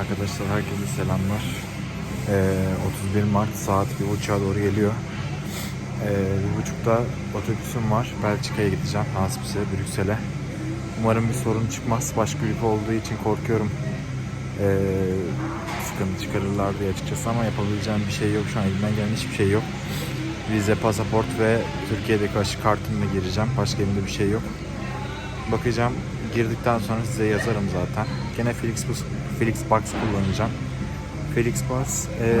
Arkadaşlar herkese selamlar. Ee, 31 Mart saat bir buçuğa doğru geliyor. Ee, bir buçukta otobüsüm var. Belçika'ya gideceğim. Nasipse Brüksel'e. Umarım bir sorun çıkmaz. Başka ülke olduğu için korkuyorum. Ee, sıkıntı çıkarırlar diye açıkçası ama yapabileceğim bir şey yok. Şu an elimden gelen hiçbir şey yok. Vize, pasaport ve Türkiye'deki aşı kartımla gireceğim. Başka elimde bir şey yok. Bakacağım. Girdikten sonra size yazarım zaten. Gene Felixbus, Felixbox kullanacağım. Felixbox eee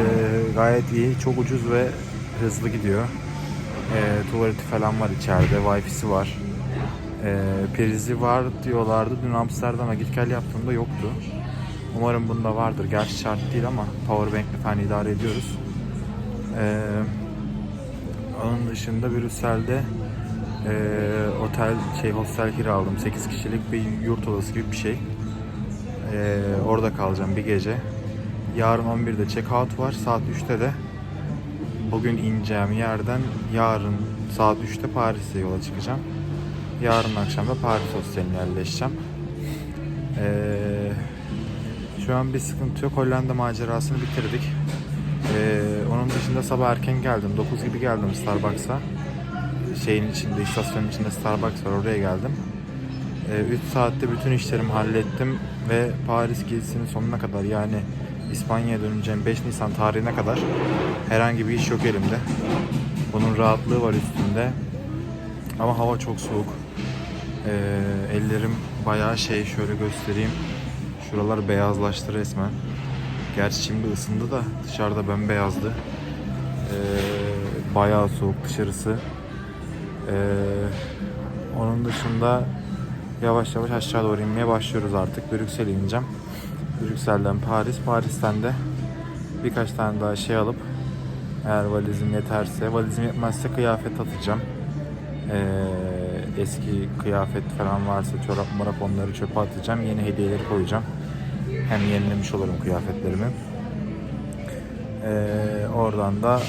gayet iyi. Çok ucuz ve hızlı gidiyor. Eee tuvaleti falan var içeride. Wi-Fi'si var. Eee prizi var diyorlardı. Dün Amsterdam'a git gel yaptığımda yoktu. Umarım bunda vardır. Gerçi şart değil ama powerbank'le falan idare ediyoruz. Eee onun dışında Brüksel'de eee, otel şey hostel kiraladım. 8 kişilik bir yurt odası gibi bir şey. Eee, orada kalacağım bir gece. Yarın 11'de check out var. Saat 3'te de bugün ineceğim yerden yarın saat 3'te Paris'e yola çıkacağım. Yarın akşam da Paris hosteline yerleşeceğim. Eee, şu an bir sıkıntı yok. Hollanda macerasını bitirdik. Ee, onun dışında sabah erken geldim. 9 gibi geldim Starbucks'a. Şeyin içinde, istasyonun içinde Starbucks var. Oraya geldim. 3 saatte bütün işlerimi hallettim ve Paris gezisinin sonuna kadar yani İspanya'ya döneceğim 5 Nisan tarihine kadar herhangi bir iş yok elimde. Bunun rahatlığı var üstünde. Ama hava çok soğuk. Ee, ellerim bayağı şey şöyle göstereyim. Şuralar beyazlaştı resmen. Gerçi şimdi ısındı da dışarıda bembeyazdı. Ee, bayağı soğuk dışarısı. Ee, onun dışında yavaş yavaş aşağı doğru inmeye başlıyoruz artık. Brüksel'e ineceğim. Brüksel'den Paris, Paris'ten de birkaç tane daha şey alıp eğer valizim yeterse, valizim yetmezse kıyafet atacağım. Ee, eski kıyafet falan varsa çorap morak onları çöpe atacağım. Yeni hediyeleri koyacağım. Hem yenilemiş olurum kıyafetlerimi. Ee, oradan da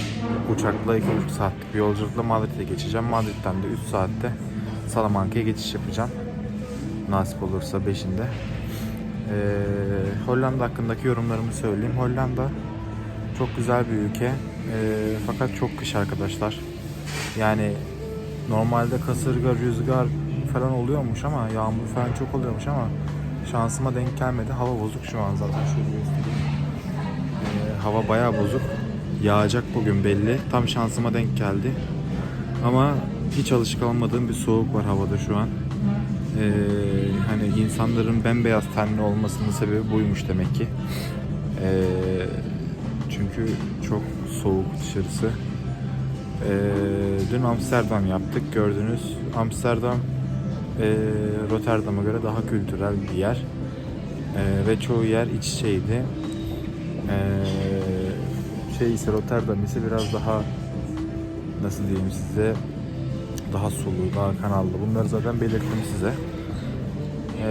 uçakla 2,5 saatlik bir yolculukla Madrid'e geçeceğim. Madrid'den de 3 saatte Salamanca'ya geçiş yapacağım. Nasip olursa 5'inde. Ee, Hollanda hakkındaki yorumlarımı söyleyeyim. Hollanda çok güzel bir ülke. Ee, fakat çok kış arkadaşlar. Yani normalde kasırga, rüzgar falan oluyormuş ama yağmur falan çok oluyormuş ama şansıma denk gelmedi. Hava bozuk şu an zaten şöyle göstereyim. Ee, hava bayağı bozuk. Yağacak bugün belli. Tam şansıma denk geldi. Ama hiç alışık olmadığım bir soğuk var havada şu an. Ee, hani insanların bembeyaz tenli olmasının sebebi buymuş demek ki. Ee, çünkü çok soğuk dışarısı. Ee, dün Amsterdam yaptık gördünüz. Amsterdam e, Rotterdam'a göre daha kültürel bir yer. E, ve çoğu yer iç içeydi. E, şey ise Rotterdam ise biraz daha nasıl diyeyim size daha sulu, daha kanallı. Bunları zaten belirttim size. E,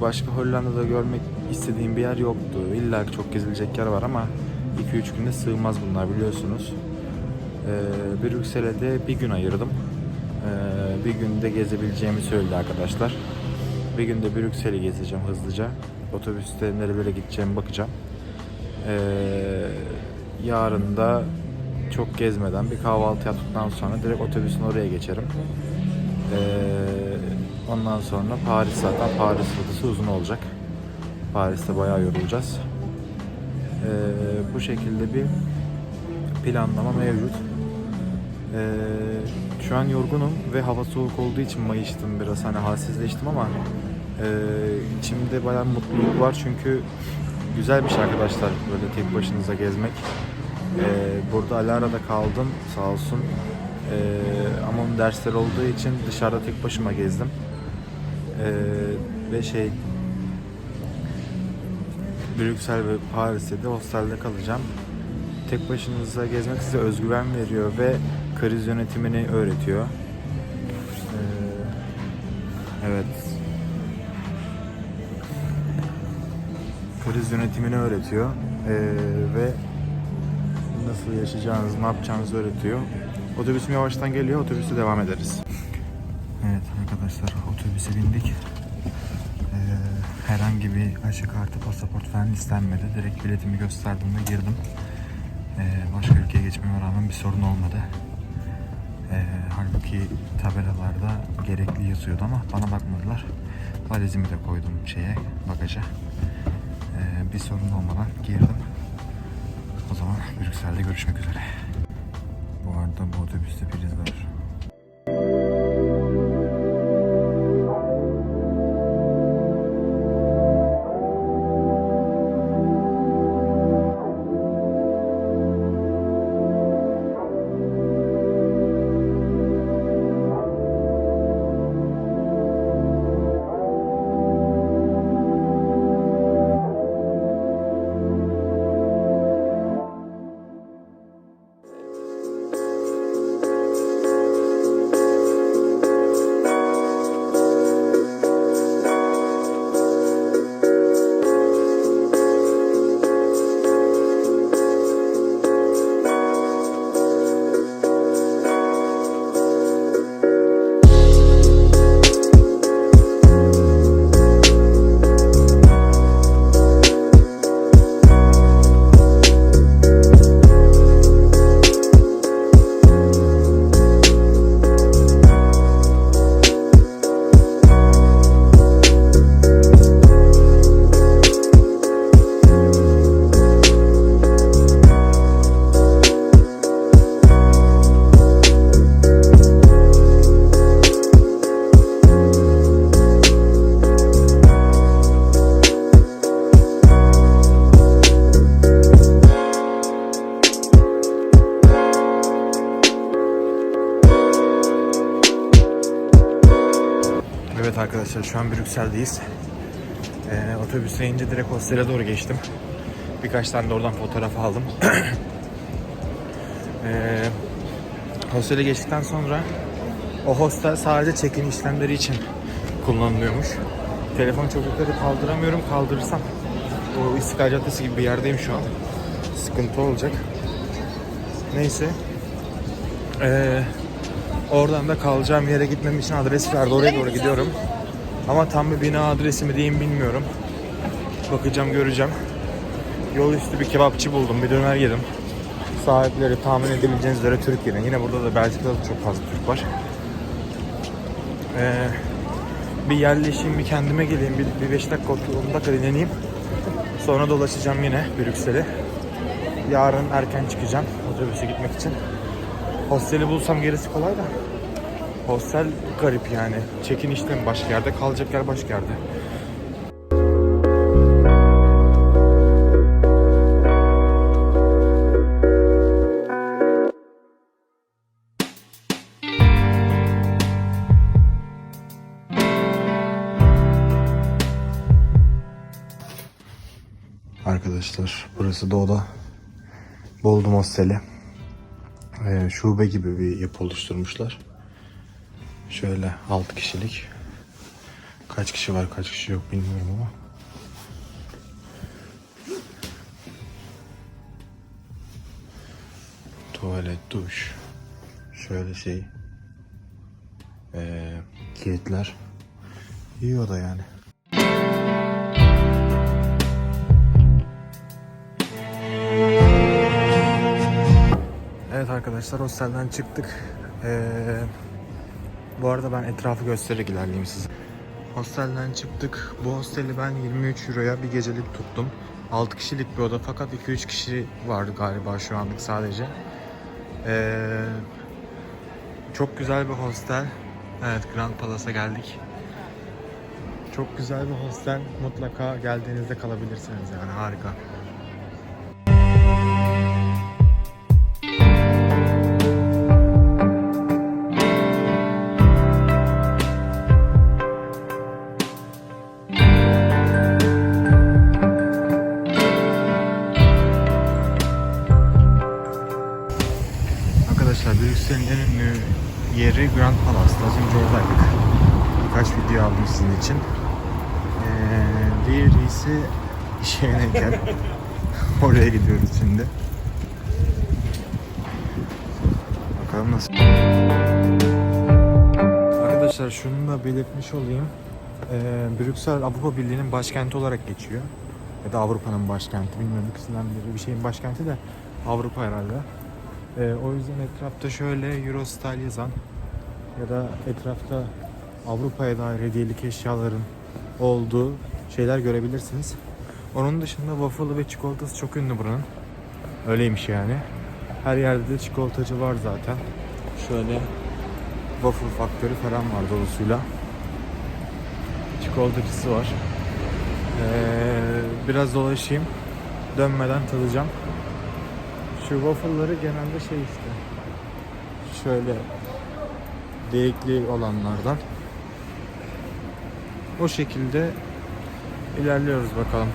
başka Hollanda'da görmek istediğim bir yer yoktu. İlla çok gezilecek yer var ama 2-3 günde sığmaz bunlar biliyorsunuz. E, Brüksel'e de bir gün ayırdım. Ee, bir günde gezebileceğimi söyledi arkadaşlar. Bir günde Brüksel'i gezeceğim hızlıca. Otobüste nerelere gideceğimi bakacağım. Ee, yarın da çok gezmeden bir kahvaltı yaptıktan sonra direkt otobüsün oraya geçerim. Ee, ondan sonra Paris zaten Paris rotası uzun olacak. Paris'te bayağı yorulacağız. Ee, bu şekilde bir planlama mevcut. Ee, şu an yorgunum ve hava soğuk olduğu için mayıştım biraz hani halsizleştim ama e, içimde bayağı mutluluk var çünkü güzel bir şey arkadaşlar böyle tek başınıza gezmek. Ee, burada Alara'da kaldım sağ olsun ee, ama onun dersleri olduğu için dışarıda tek başıma gezdim. Ee, ve şey Brüksel ve Paris'te de hostelde kalacağım. Tek başınıza gezmek size özgüven veriyor ve kriz yönetimini öğretiyor. Ee, evet. Kriz yönetimini öğretiyor Ee, ve nasıl yaşayacağınızı, ne yapacağınızı öğretiyor. Otobüsüm yavaştan geliyor, otobüste devam ederiz. Evet arkadaşlar, otobüse bindik. Ee, Herhangi bir aşı kartı, pasaport falan istenmedi. Direkt biletimi gösterdiğimde girdim. Ee, başka ülkeye geçmeme rağmen bir sorun olmadı. Ee, halbuki tabelalarda gerekli yazıyordu ama bana bakmadılar. Valizimi de koydum şeye, bagaja. Ee, bir sorun olmadan girdim. O zaman Brüksel'de görüşmek üzere. Bu arada bu otobüste priz var. Arkadaşlar şu an Brüksel'deyiz. Ee, otobüse ince direkt hostele doğru geçtim. Birkaç tane de oradan fotoğraf aldım. ee, hostele geçtikten sonra o hostel sadece check-in işlemleri için kullanılıyormuş. Telefonu çok kaldıramıyorum. Kaldırırsam o İstiklal Caddesi gibi bir yerdeyim şu an. Sıkıntı olacak. Neyse. Ee, Oradan da kalacağım yere gitmem için adres verdi. Oraya doğru gidiyorum. Ama tam bir bina adresi mi diyeyim bilmiyorum. Bakacağım göreceğim. Yol üstü bir kebapçı buldum. Bir döner yedim. Sahipleri tahmin edebileceğiniz üzere Türkiye'nin. Yine burada da Belçika'da da çok fazla Türk var. Ee, bir yerleşeyim, bir kendime geleyim. Bir, bir 5 dakika, 10 dakika dinleneyim. Sonra dolaşacağım yine Brüksel'e. Yarın erken çıkacağım otobüse gitmek için. Hosteli bulsam gerisi kolay da. Hostel garip yani. Çekin işlemi başka yerde, kalacak yer başka yerde. Arkadaşlar burası da oda. Buldum hosteli e, şube gibi bir yapı oluşturmuşlar. Şöyle 6 kişilik. Kaç kişi var kaç kişi yok bilmiyorum ama. Tuvalet, duş. Şöyle şey. E, kilitler. İyi oda yani. Evet arkadaşlar hostelden çıktık. Ee, bu arada ben etrafı göstererek ilerleyeyim size. Hostelden çıktık. Bu hosteli ben 23 euroya bir gecelik tuttum. 6 kişilik bir oda fakat 2-3 kişi vardı galiba şu anlık sadece. Ee, çok güzel bir hostel. Evet Grand Palace'a geldik. Çok güzel bir hostel. Mutlaka geldiğinizde kalabilirsiniz yani harika. En ünlü yeri Grand Palace. Az önce oradaydık. Birkaç video aldım sizin için. Ee, diğerisi iş yerindeyken oraya gidiyoruz şimdi. Bakalım nasıl. Arkadaşlar şunu da belirtmiş olayım. Ee, Brüksel Avrupa Birliği'nin başkenti olarak geçiyor. Ya da Avrupa'nın başkenti. Bilmiyorum ikisinden biri bir şeyin başkenti de Avrupa herhalde. Ee, o yüzden etrafta şöyle Eurostyle yazan ya da etrafta Avrupa'ya dair hediyelik eşyaların olduğu şeyler görebilirsiniz. Onun dışında waffle'ı ve çikolatası çok ünlü buranın. Öyleymiş yani. Her yerde de çikolatacı var zaten. Şöyle waffle faktörü falan var dolusuyla. Çikolatacısı var. Ee, biraz dolaşayım. Dönmeden tadacağım. Şu waffle'ları genelde şey işte. Şöyle delikli olanlardan. O şekilde ilerliyoruz bakalım.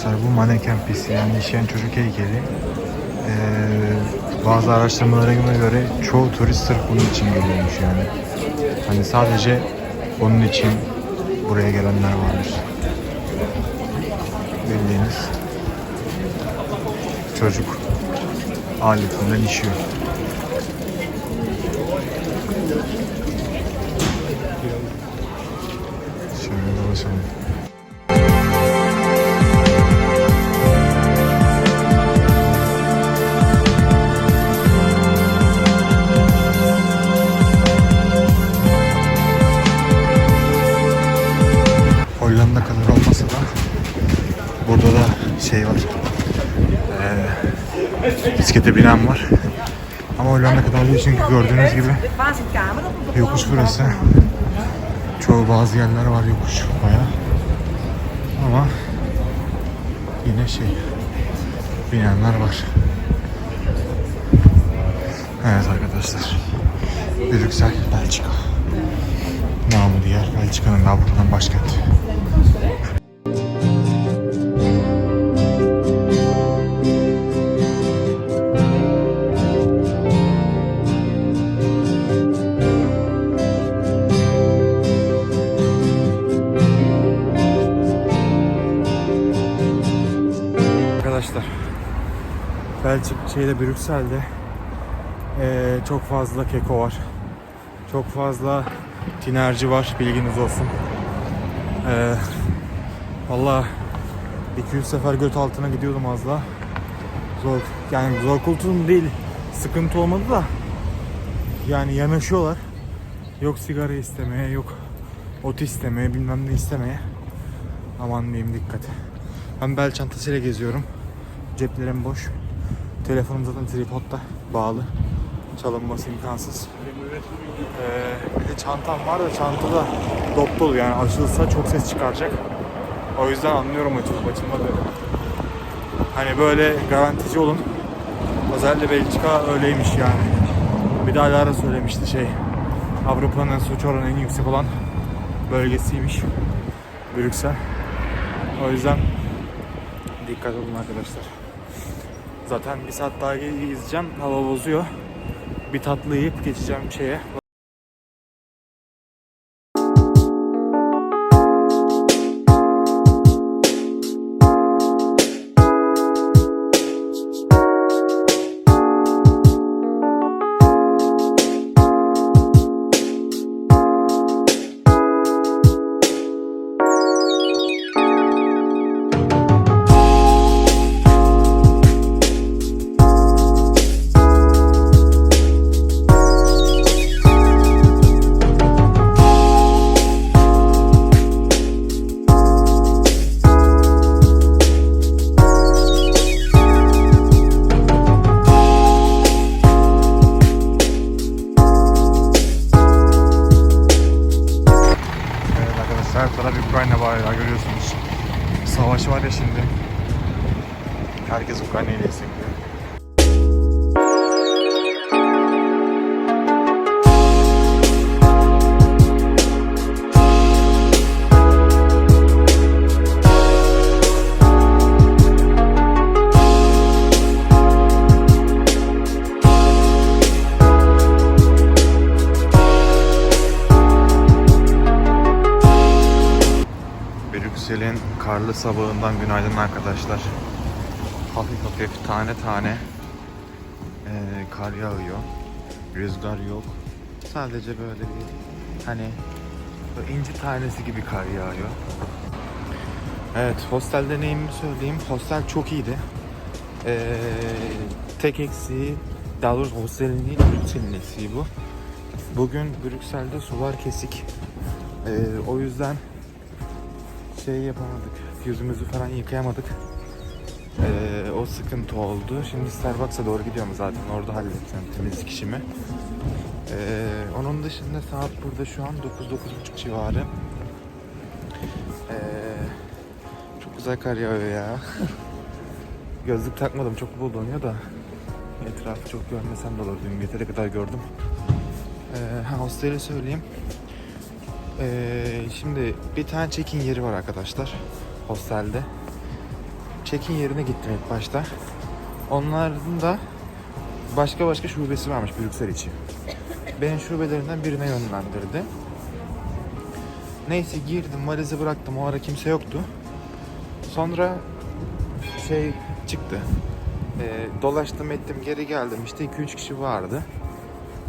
Arkadaşlar bu maneken pisi yani yaşayan çocuk heykeli ee, bazı araştırmalara göre çoğu turist sırf bunun için geliyormuş yani. Hani sadece bunun için buraya gelenler varmış. Bildiğiniz çocuk aletinden işiyor. Şöyle dolaşalım. Bisiklete binen var. Ama Hollanda kadar değil çünkü gördüğünüz gibi yokuş burası. Çoğu bazı yerler var yokuş baya. Ama yine şey binenler var. Evet arkadaşlar. Brüksel, Belçika. Namı diğer Belçika'nın Avrupa'nın başkenti. Şeyde Brüksel'de eee, çok fazla keko var. Çok fazla tinerci var bilginiz olsun. Eee Valla 200 sefer göt altına gidiyordum az daha. Zor yani zor kurtulum değil. Sıkıntı olmadı da yani yanaşıyorlar. Yok sigara istemeye, yok ot istemeye, bilmem ne istemeye. Aman diyeyim dikkat. Ben bel çantasıyla geziyorum. Ceplerim boş. Telefonum zaten tripodda bağlı. Çalınması imkansız. Ee, bir de çantam var da çantada dop dolu yani açılsa çok ses çıkaracak. O yüzden anlıyorum açılıp açılmadığını. Hani böyle garantici olun. Özellikle Belçika öyleymiş yani. Bir de Alara söylemişti şey. Avrupa'nın suç oranı en yüksek olan bölgesiymiş. Brüksel. O yüzden dikkat olun arkadaşlar. Zaten bir saat daha izleyeceğim. Hava bozuyor. Bir tatlı yiyip geçeceğim şeye. Karlı sabahından günaydın arkadaşlar. Hafif hafif tane tane eee, kar yağıyor. Rüzgar yok. Sadece böyle bir hani böyle inci tanesi gibi kar yağıyor. Evet, hostel deneyimimi söyleyeyim. Hostel çok iyiydi. Ee, tek eksiği, daha doğrusu hostelin değil, Brüksel'in eksiği bu. Bugün Brüksel'de sular kesik. Ee, o yüzden şey yapamadık, yüzümüzü falan yıkayamadık. Ee, o sıkıntı oldu. Şimdi Starbucks'a doğru gidiyorum zaten. Orada halledeceğim temizlik işimi. Ee, onun dışında saat burada şu an 9-9.30 civarı. Ee, çok güzel kar yağıyor ya. Gözlük takmadım çok bulanıyor da. Etrafı çok görmesem de olur. Dün yeteri kadar gördüm. Ee, ha, hosteli söyleyeyim. Ee, şimdi bir tane check-in yeri var arkadaşlar. Hostelde. Check-in yerine gittim ilk başta. Onların da başka başka şubesi varmış Brüksel için. Beni şubelerinden birine yönlendirdi. Neyse girdim valizi bıraktım o ara kimse yoktu. Sonra şey çıktı. Ee, dolaştım ettim geri geldim işte 2-3 kişi vardı.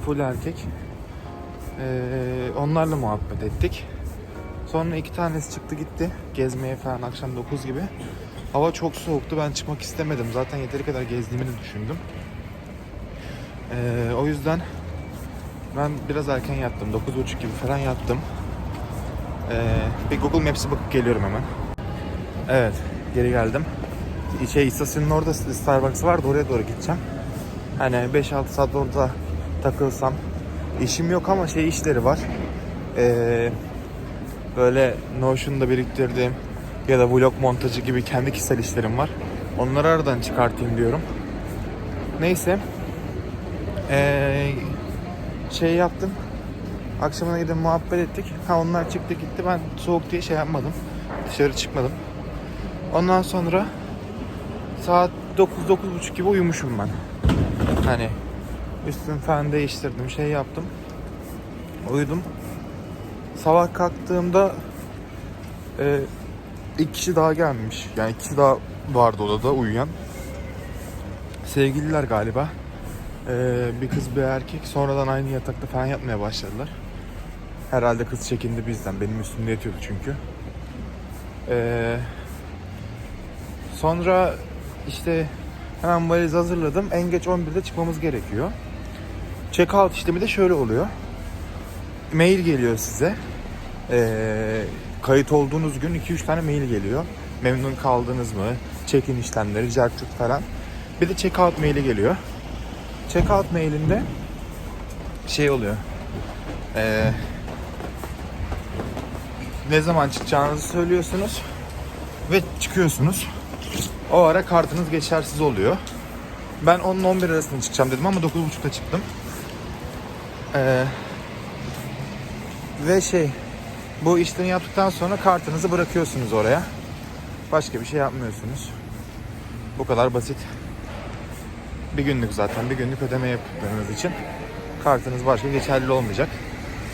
Full erkek. Ee, onlarla muhabbet ettik. Sonra iki tanesi çıktı gitti. Gezmeye falan akşam 9 gibi. Hava çok soğuktu ben çıkmak istemedim. Zaten yeteri kadar gezdiğimi de düşündüm. Ee, o yüzden ben biraz erken yattım. 9.30 gibi falan yattım. Ee, bir Google Maps'e bakıp geliyorum hemen. Evet, geri geldim. Şey, istasyonun orada Starbucks vardı, oraya doğru gideceğim. Hani 5-6 saat orada takılsam. İşim yok ama şey işleri var. Ee, böyle Notion'da biriktirdiğim ya da vlog montajı gibi kendi kişisel işlerim var. Onları aradan çıkartayım diyorum. Neyse. Ee, şey yaptım. Akşamına gidip muhabbet ettik. Ha onlar çıktı gitti. Ben soğuk diye şey yapmadım. Dışarı çıkmadım. Ondan sonra saat 9-9.30 gibi uyumuşum ben. Hani üstümü falan değiştirdim. Şey yaptım. Uyudum. Sabah kalktığımda e, iki kişi daha gelmiş. Yani iki kişi daha vardı odada uyuyan. Sevgililer galiba. Ee, bir kız bir erkek sonradan aynı yatakta falan yatmaya başladılar. Herhalde kız çekindi bizden. Benim üstümde yatıyordu çünkü. Ee, sonra işte hemen valiz hazırladım. En geç 11'de çıkmamız gerekiyor. Check out işlemi de şöyle oluyor. Mail geliyor size. Ee, kayıt olduğunuz gün 2-3 tane mail geliyor. Memnun kaldınız mı? Check-in işlemleri, cartçuk falan. Bir de check out maili geliyor. Check out mailinde şey oluyor. Ee, ne zaman çıkacağınızı söylüyorsunuz ve çıkıyorsunuz. O ara kartınız geçersiz oluyor. Ben 10 ile 11 arasında çıkacağım dedim ama 9.30'da çıktım. Ee, ve şey bu işlemi yaptıktan sonra kartınızı bırakıyorsunuz oraya. Başka bir şey yapmıyorsunuz. Bu kadar basit. Bir günlük zaten. Bir günlük ödeme yaptığınız için kartınız başka geçerli olmayacak.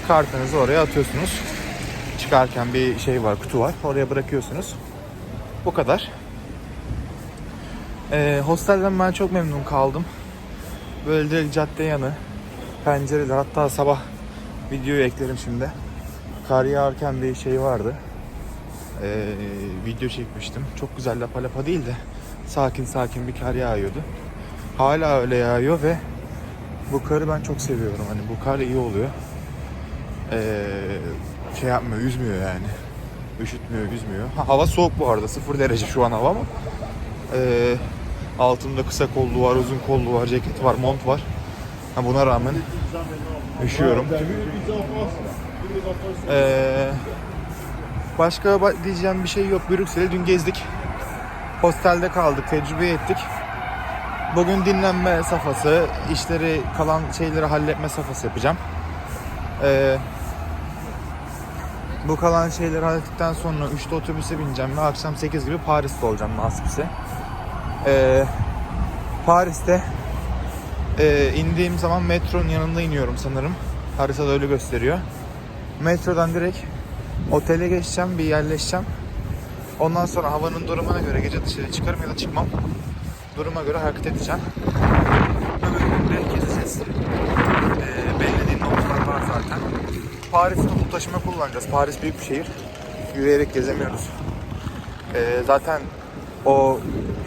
Kartınızı oraya atıyorsunuz. Çıkarken bir şey var, kutu var. Oraya bırakıyorsunuz. Bu kadar. Ee, hostelden ben çok memnun kaldım. Böyle direkt cadde yanı. Pencereler. Hatta sabah videoyu eklerim şimdi. Kar yağarken bir şey vardı. Ee, video çekmiştim. Çok güzel lapa lapa değil de sakin sakin bir kar yağıyordu. Hala öyle yağıyor ve bu karı ben çok seviyorum. Hani bu kar iyi oluyor. Ee, şey yapmıyor, üzmüyor yani. Üşütmüyor, üzmüyor. Ha, hava soğuk bu arada. 0 derece şu an hava ama. Ee, altımda kısa kollu var, uzun kollu var, ceket var, mont var. Ha, buna rağmen üşüyorum. Ee, başka ba- diyeceğim bir şey yok. Brüksel'e dün gezdik. Hostelde kaldık, tecrübe ettik. Bugün dinlenme safhası, işleri kalan şeyleri halletme safhası yapacağım. Ee, bu kalan şeyleri hallettikten sonra 3'te otobüse bineceğim ve akşam 8 gibi Paris'te olacağım nasipse. Ee, Paris'te e, indiğim zaman metronun yanında iniyorum sanırım. Haritada öyle gösteriyor. Metrodan direkt otele geçeceğim, bir yerleşeceğim. Ondan sonra havanın durumuna göre gece dışarı çıkarım ya da çıkmam. Duruma göre hareket edeceğim. Öbür gün gezeceğiz. Ee, belirlediğim noktalar var zaten. Paris toplu taşıma kullanacağız. Paris büyük bir şehir. Yürüyerek gezemiyoruz. Ee, zaten o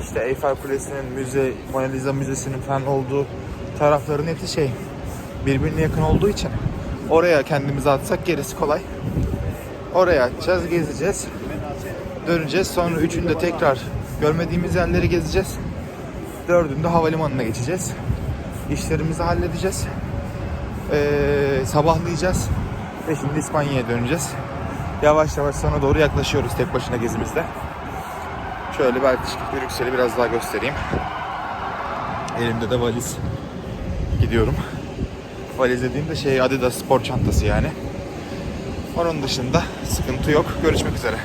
işte Eiffel Kulesi'nin, müze, Mona Lisa Müzesi'nin falan olduğu tarafların hepsi şey birbirine yakın olduğu için oraya kendimizi atsak gerisi kolay. Oraya atacağız, gezeceğiz. Döneceğiz. Sonra üçünde tekrar görmediğimiz yerleri gezeceğiz. Dördünde havalimanına geçeceğiz. İşlerimizi halledeceğiz. Ee, sabahlayacağız. Ve şimdi İspanya'ya döneceğiz. Yavaş yavaş sana doğru yaklaşıyoruz tek başına gezimizde. Şöyle belki Brüksel'i biraz daha göstereyim. Elimde de valiz. Gidiyorum. Valiz dediğimde şey Adidas spor çantası yani. Onun dışında sıkıntı yok. Görüşmek üzere.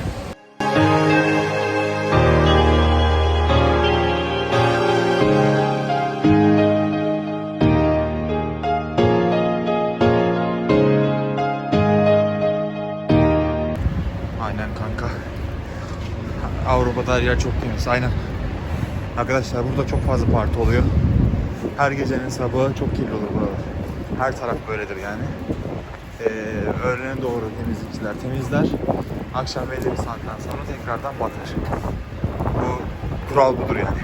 Aynen kanka. Avrupa'da her yer çok temiz. Aynen. Arkadaşlar burada çok fazla parti oluyor. Her gecenin sabahı çok kirli olur buralar. Her taraf böyledir yani. Ee, öğlene doğru temizlikçiler temizler. Akşam belli bir saatten sonra tekrardan batar. Bu kural budur yani.